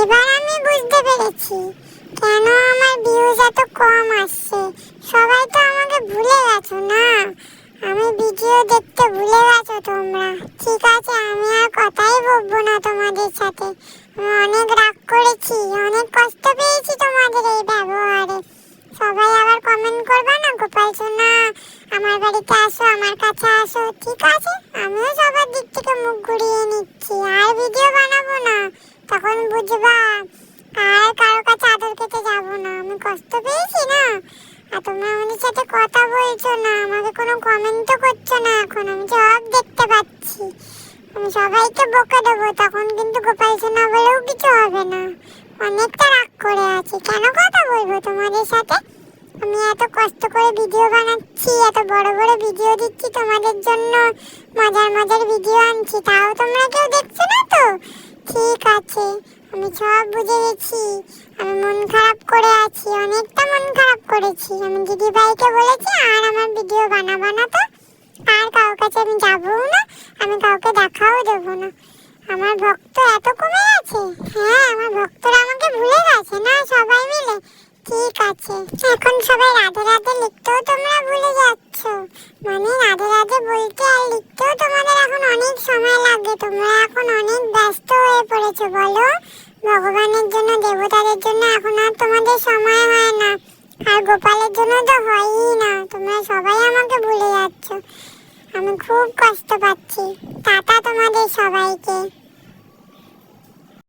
এবার আমি বুঝতে পেরেছি। কেন আমার ভিউজ এত কম আসছে? সবাই তো আমাকে ভুলে গেছো, না? আমি ভিডিও দেখতে ভুলে গেছো তোমরা। ঠিক আছে, আমি আর কথাই বলব না তোমাদের সাথে। আমি অনেক রাগ করেছি, অনেক কষ্ট পেয়েছি তোমাদের এই ব্যবহারে। সবাই আবার কমেন্ট করবে না, গোপাল সোনা? আমার বাড়িতে আসো, আমার কাছে আসো। ঠিক আছে, আমিও সবার দিক থেকে মুখ ঘুরিয়ে নিচ্ছি আর ভিডিও বানাবো না তখন বুঝবা? আর কারও কাছে আদর খেতে যাব না। আমি কষ্ট পেয়েছি না? আর তোমরা আমাদের সাথে কথা বলছো না। আমাকে কোনো কমেন্টও করছ না। এখন আমি সব দেখতে পাচ্ছি। আমি সবাইকে বকে দেবো। তখন কিন্তু গোপাল সোনা বলেও কিছু হবে না। অনেকটা রাগ করে আছি। কেন কথা বলব তোমাদের সাথে? আমি এত কষ্ট করে ভিডিও বানাচ্ছি, এত বড় বড় ভিডিও দিচ্ছি তোমাদের জন্য। মজার মজার ভিডিও আনছি। তাও তোমরা কেউ দেখছ না তো? বুঝে গেছি। আমি মন খারাপ করে আছি, অনেকটা মন খারাপ করেছি। আমি দিদি ভাইকে বলেছি, আর আমার ভিডিও বানাবো না তো। আর কারও কাছে আমি যাব না, আমি কাউকে দেখাও দেবো না। আমার ভক্ত এত কমে গেছে হ্যাঁ আমার ভক্তরা আমাকে ভুলে গেছে না, সবাই মিলে। ঠিক আছে, এখন সবাই রাধে রাধে লিখতেও তোমরা ভুলে যাচ্ছ। মানে রাধে রাধে বলতে আর লিখতেও তোমাদের এখন অনেক সময় লাগে। তোমরা এখন অনেক ব্যস্ত হয়ে পড়েছো, বলো। ভগবানের জন্য, দেবতাদের জন্য এখন আর তোমাদের সময় হয় না। আর গোপালের জন্য তো হয়ই না। তোমরা সবাই আমাকে ভুলে যাচ্ছ। আমি খুব কষ্ট পাচ্ছি। টাটা তোমাদের সবাইকে।